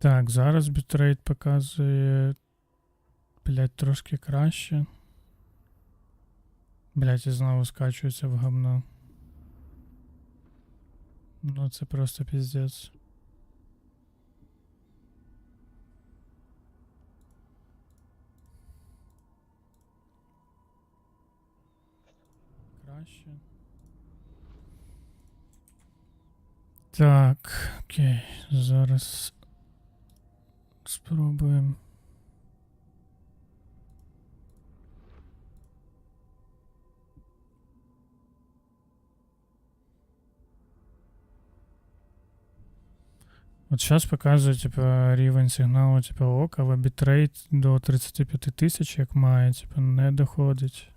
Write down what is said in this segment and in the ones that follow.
Так, зараз бітрейт показує. Блять, трошки краще. Блять, і знову скачується в говно. Ну, це просто піздець. Краще. Так, окей, зараз Спробуємо. От зараз показує, типа, рівень сигналу, типа, ок, але бітрейт до 35 тисяч, як має, типа, не доходить.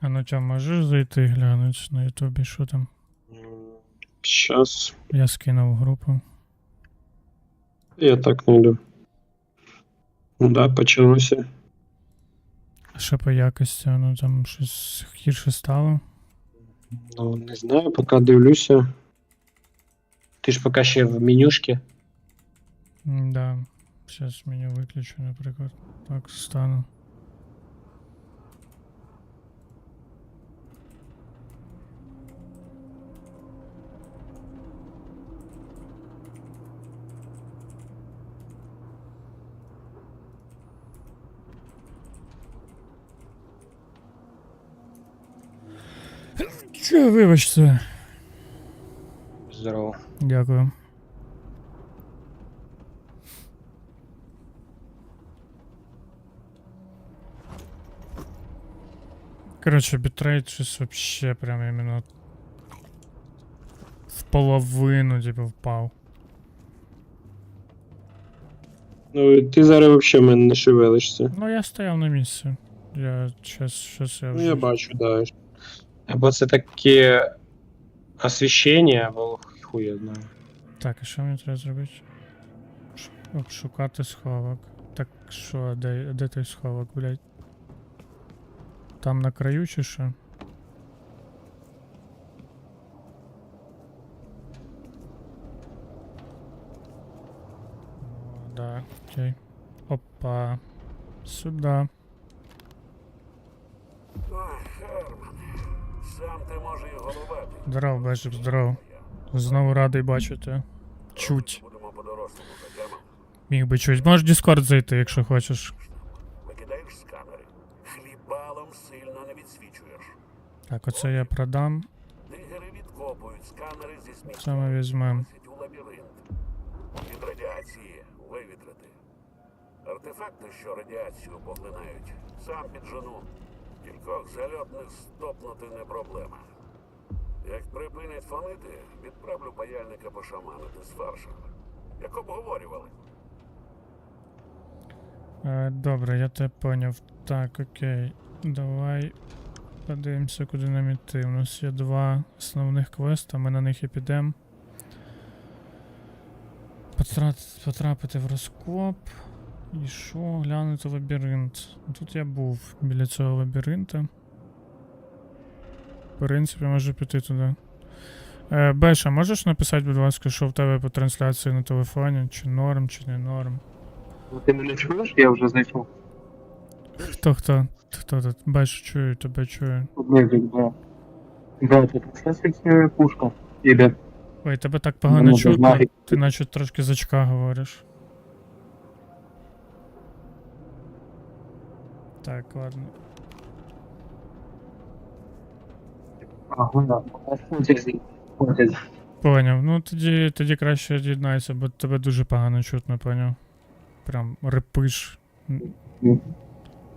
А ну тя можеш зайти глянути на ютубі, що там? Сейчас. Я скинув групу. Я так найду. Ну да, почалося. А що по якості? Ну там щось гірше стало. Ну, не знаю, поки дивлюся. Ти ж поки ще в менюшки. М, Да. Зараз меню виключу, наприклад. Так, стану. Чо, вибачте. Здорово. Дякую. Короче, битрейт щось вообще прям именно в половину, типу, впав. Ну, ти зараз взагалі в мене не шевелишся. Ну, я стояв на місці. Я щас, щас я Ну, вже. я бачу, да. Або це таке освіщення, або хуй я знаю. Так, а що мені треба зробити? Обшукати сховок. Так що, а де, а де той сховок, блядь? Там на краю чи що? Да, окей. Опа. Сюда. Здоров, Бежик, здоров. Знову радий бачити. Чуть. Міг би чуть. Можеш в Discord зайти, якщо хочеш. Викидаєш сканери. Хлібалом сильно не відсвічуєш. Так, оце я продам. Дигери відкопують сканери зі сміття. Це ми візьмемо. Від радіації вивітрити. Артефакти, що радіацію поглинають, сам піджену. Кількох зальотних стопнути не проблема. Як припинять фонити, відправлю паяльника пошаманити з фаршем. Як обговорювали. Е, добре, я тебе поняв. Так, окей. Давай подивимося, куди нам іти. У нас є два основних квеста, ми на них і підемо. Потрапити в розкоп. І що? Глянути лабіринт. Тут я був біля цього лабіринта. В принципі, можу піти туди. Е, Беша, можеш написати, будь ласка, що в тебе по трансляції на телефоні? Чи норм, чи не норм? Ну, Ти мене чуєш? Я вже знайшов. Хто хто? Хто тут? Бачу, чую, тебе чую. Медик, да. Да, тут кстати, пушка. Іде. Ой, тебе так погано Ну, чутно, знаю. ти наче трошки з очка говориш. Так, ладно. Ага, да. Фунтезі. Фунтезі. Поняв. Ну тоді, тоді краще від'єднайся, бо тебе дуже погано чутно, поняв. Прям репиш.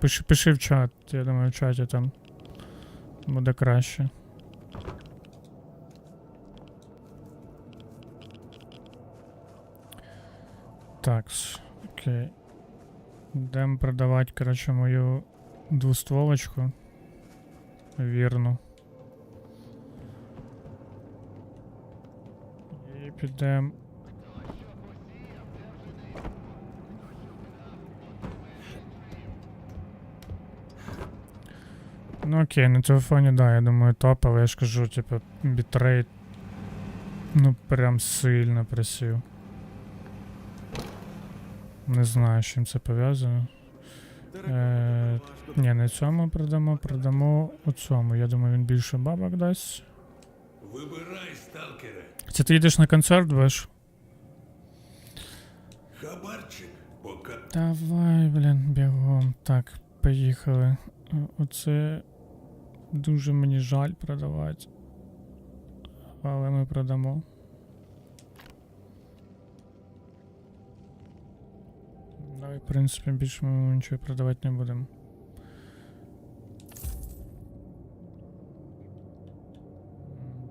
Пиши, пиши в чат, я думаю, в чаті там буде краще. Так, окей. Йдемо продавати, коротше, мою двустволочку. вірну. І підемо. Ну окей, на телефоні, да, я думаю, топ, але я ж кажу, типу, бітрейт. Ну, прям сильно просів. Не знаю, з чим це пов'язано. Е, ні, не цьому продамо, продамо у цьому. Я думаю, він більше бабок дасть. Вибирай, сталкере. Це ти йдеш на концерт, будеш? Хабарчик, пока Давай, блін, бігом. Так, поїхали. Оце дуже мені жаль продавати. Але ми продамо. Давай, в принципі, більше ми нічого продавати не будемо.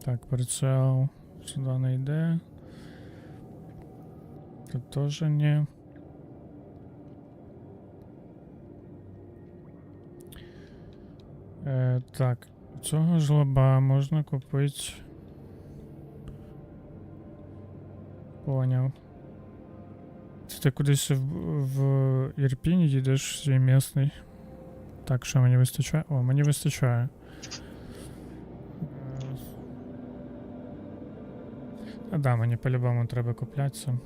Так, прицел сюди не йде. Тут теж ні. Е, так, цього жлоба можна купити. Поняв. Ти кудись в, в Ірпінь їдеш свій місний. Так, що мені вистачає? О, мені вистачає. А да, мені по-любому треба куплятися.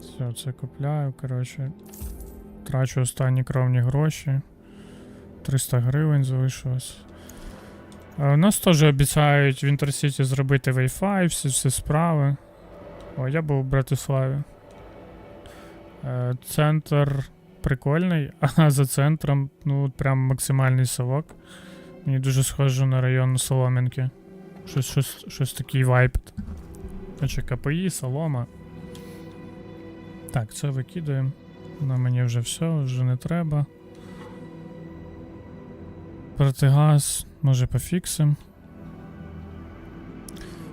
Все, це купляю, коротше. Трачу останні кровні гроші. 300 гривень залишилось. У нас теж обіцяють в Інтерсіті зробити Wi-Fi, всі, всі справи. О, я був в Братиславі. Е, центр прикольний, а за центром, ну, прям максимальний совок. Мені дуже схоже на район Солом'янки. Щось, щось, щось такий вайп. Значить, КПІ, солома. Так, це викидаємо. На мені вже все, вже не треба. Протигаз, може пофіксим.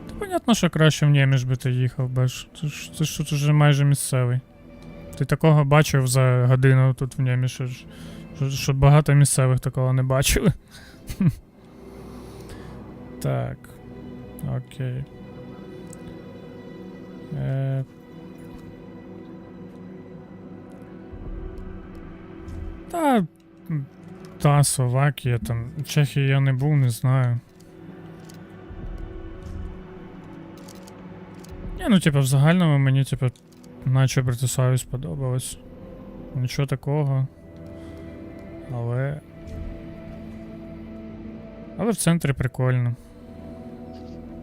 Та понятно, що краще в Нєміж би ти їхав, бач. Ти ж ти ж тут уже майже місцевий. Ти такого бачив за годину тут в Нємі, що, що, що багато місцевих такого не бачили. так. Окей. Е, Та. Та, Словакія, там. Чехії я не був, не знаю. Ні, ну, типа, в загальному мені, типа, наче Братиславі сподобалось. Нічого такого. Але. Але в центрі прикольно.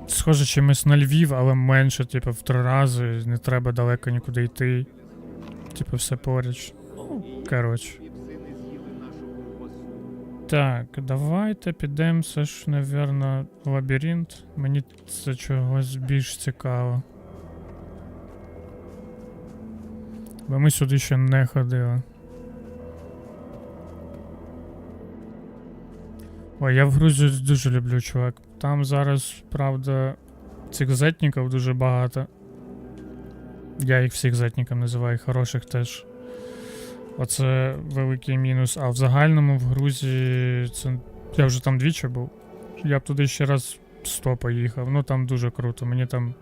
Схоже чимось на Львів, але менше, типу, в три рази, не треба далеко нікуди йти. Типу, все поруч. Ну, коротше. Так, давайте підемо все ж, напевно, в лабіринт. Мені це чогось більш цікаво. Бо ми сюди ще не ходили. Ой, я в Грузію дуже люблю, чувак. Там зараз, правда, цих зетників дуже багато. Я їх всіх зетником називаю, хороших теж. Оце великий мінус. А в загальному в Грузії це. Я вже там двічі був. Я б туди ще раз 100 поїхав. Ну там дуже круто. Мені там.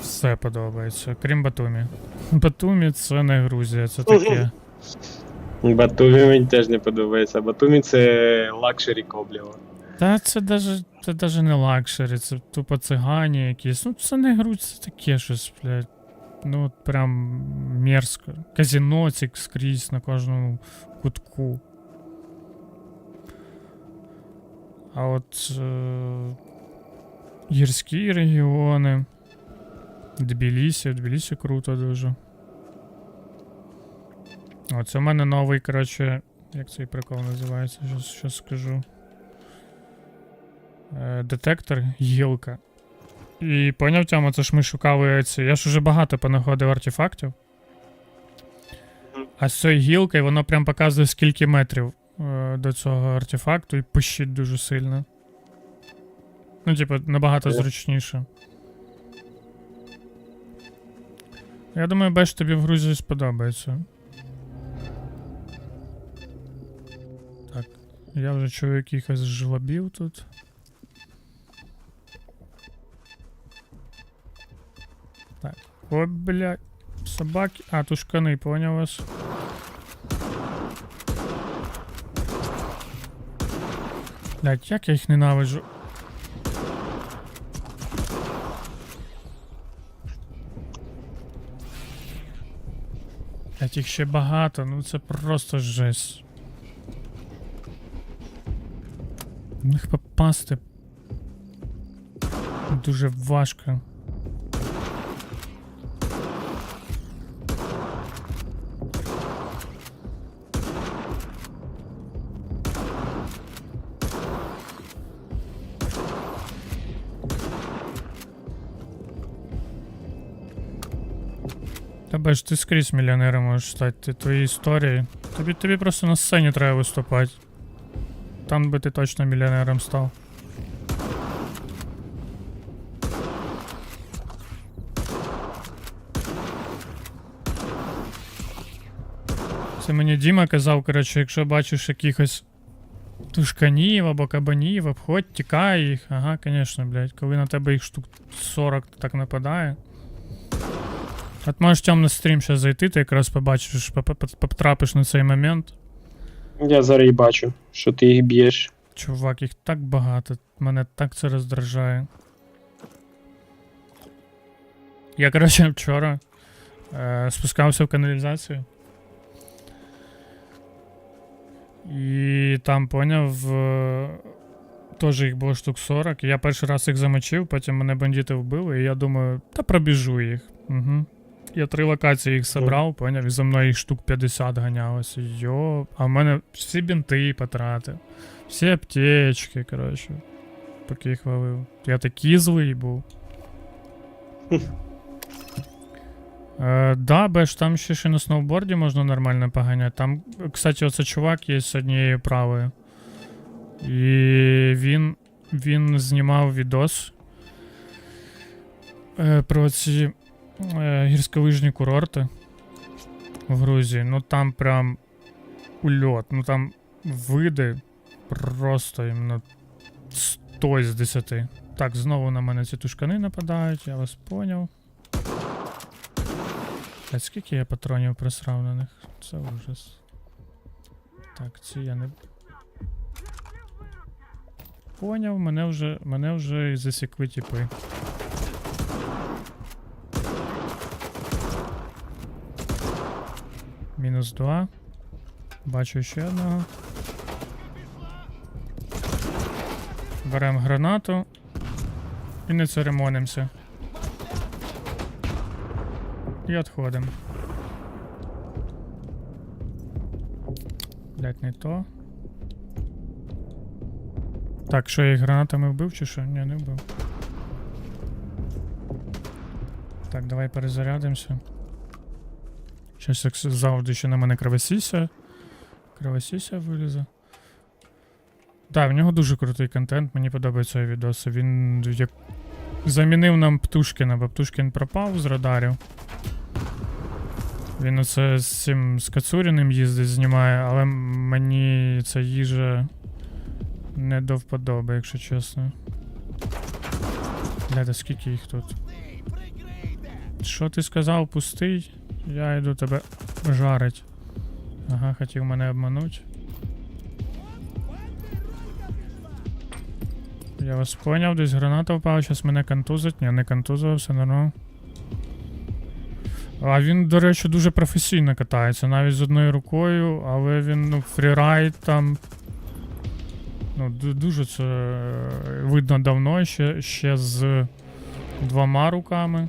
Все подобається, крім Батумі. Батумі це не Грузія, це таке. Батумі мені теж не подобається. Батумі це лакшері Коблєва. Та це даже, це даже не лакшері, це тупо цигані якісь. Ну це не грудь, це таке щось, блядь. Ну от прям мерзко. Казіно скрізь на кожному кутку. А от е- гірські регіони. Тбілісі, Тбілісі круто дуже. О, це в мене новий, коротше, як цей прикол називається, щас, щас скажу. Е, детектор гілка. І поняв тему, це ж ми шукали ці. Я ж уже багато понаходив артефактів. А з цією гілкою воно прям показує скільки метрів е, до цього артефакту і пищить дуже сильно. Ну, типу, набагато зручніше. Я думаю, беш тобі в Грузії сподобається. Я вже чую якихось жлобів тут. Так. О, блядь. Собаки. А, тушкани, поняв вас. Блядь, як я їх ненавиджу. Блядь, їх ще багато, ну це просто жесть. В них попасти. Дуже важко. Тебе ж ти скрізь мільйонером можеш стати, ти твої історії. Тобі, тобі просто на сцені треба виступати. Там би ти точно мільйонером став. Це мені Діма казав, коротше, якщо бачиш якихось тушканів або кабанів, обходь, тікай їх. Ага, звісно, блядь. Коли на тебе їх штук 40 так нападає. От можеш темний стрім зараз зайти, ти якраз побачиш, потрапиш на цей момент. Я зараз і бачу, що ти їх б'єш. Чувак, їх так багато. Мене так це роздражає. Я, коротше, вчора е, спускався в каналізацію. І там поняв. Е, теж їх було штук 40. Я перший раз їх замочив, потім мене бандити вбили, і я думаю, та пробіжу їх. Угу. Я три локації їх собрав, поняв, і за мною їх штук 50 ганялось. Йо, а в мене всі бінти потратив. Всі аптечки, коротше. Поки їх валив. Я такий злий був. Е, да, беш, там ще ще на сноуборді можна нормально поганяти. Там, кстати, оце чувак є з однією правою. І він, він знімав відос е, про ці гірськолижні курорти в Грузії. Ну там прям ульот. Ну там види просто іменно 100 з 10. Так, знову на мене ці тушкани нападають, я вас поняв. А скільки я патронів присрав на них? Це ужас. Так, ці я не. Поняв, мене вже, мене вже засікли тіпи. Мінус 2. Бачу ще одного. Беремо гранату і не церемонимося. І відходимо. Блять, не то. Так, що я їх гранатами вбив чи що? Ні, не вбив. Так, давай перезарядимося. Щось як завжди ще на мене кровосіся. Кровосіся вилізе. Так, в нього дуже крутий контент, мені подобаються відоси. Він як замінив нам Птушкіна, бо Птушкін пропав з радарів. Він оце з цим з Кацуріним їздить, знімає, але мені ця їжа не до вподоби, якщо чесно. Гляда, скільки їх тут? Що ти сказав, пустий? Я йду тебе жарить. Ага, хотів мене обмануть. Я вас поняв, десь граната впала, зараз мене контузить. Ні, не контузив, все нормально. А він, до речі, дуже професійно катається, навіть з одною рукою, але він, ну, фрірайд там. Ну, дуже це е, видно давно, ще, ще з двома руками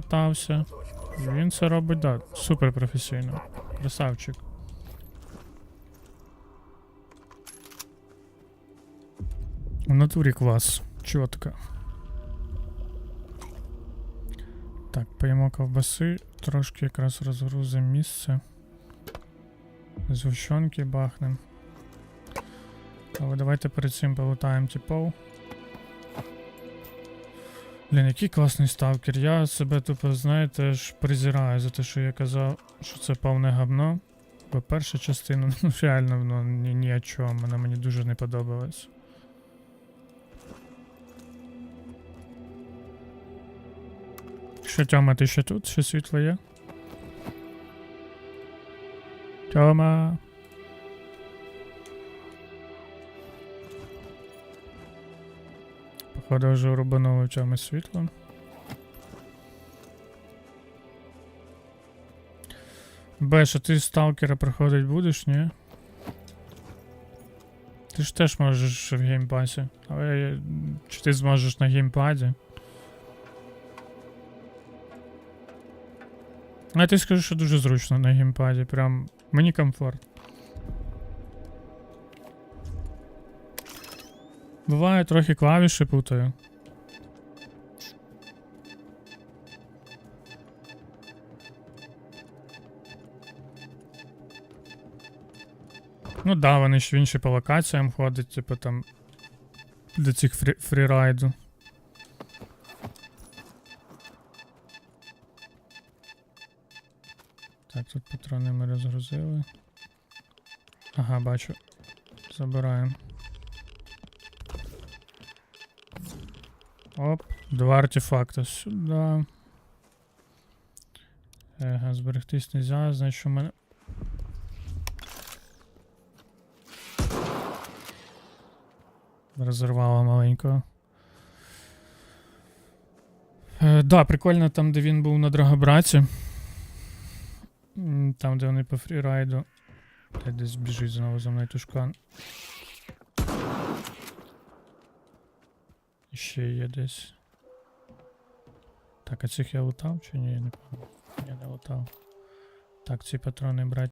катався. Він це робить, так, да, супер професійно. Красавчик. В натурі клас. Чітко. Так, поїмо ковбаси, трошки якраз розгрузимо місце. Згущенки бахнем. Але давайте перед цим полутаємо типов. Блін, який класний сталкер. Я себе тупо, знаєте, ж презираю за те, що я казав, що це повне говно. Бо перша частина, ну реально, ну, ні, ні о чому, вона мені дуже не подобалась. Що, Тьома, ти ще тут? Ще світло є? Тьома. Походу в чомусь світло. Беш, а ти сталкера проходить будеш, ні? Ти ж теж можеш в геймпасі. Але чи ти зможеш на геймпаді? А ти скажу, що дуже зручно на геймпаді. Прям мені комфорт. Буває, трохи клавіші путаю. Ну да, вони ж інші по локаціям ходять, типу там. До цих фрі фрірайду. Так, тут патрони ми розгрузили. Ага, бачу. Забираємо. Оп, два артефакта сюди. Ега, зберегтись нельзя, значить у мене. Розірвало маленького. Е, да, прикольно там, де він був на Драгобраці. Там, де вони по фрірайду. Та десь біжить знову за мною тушкан. Ще є десь. Так, а цих я лутав чи ні? Я не пам'ятаю. Я не лутав. Так, ці патрони брати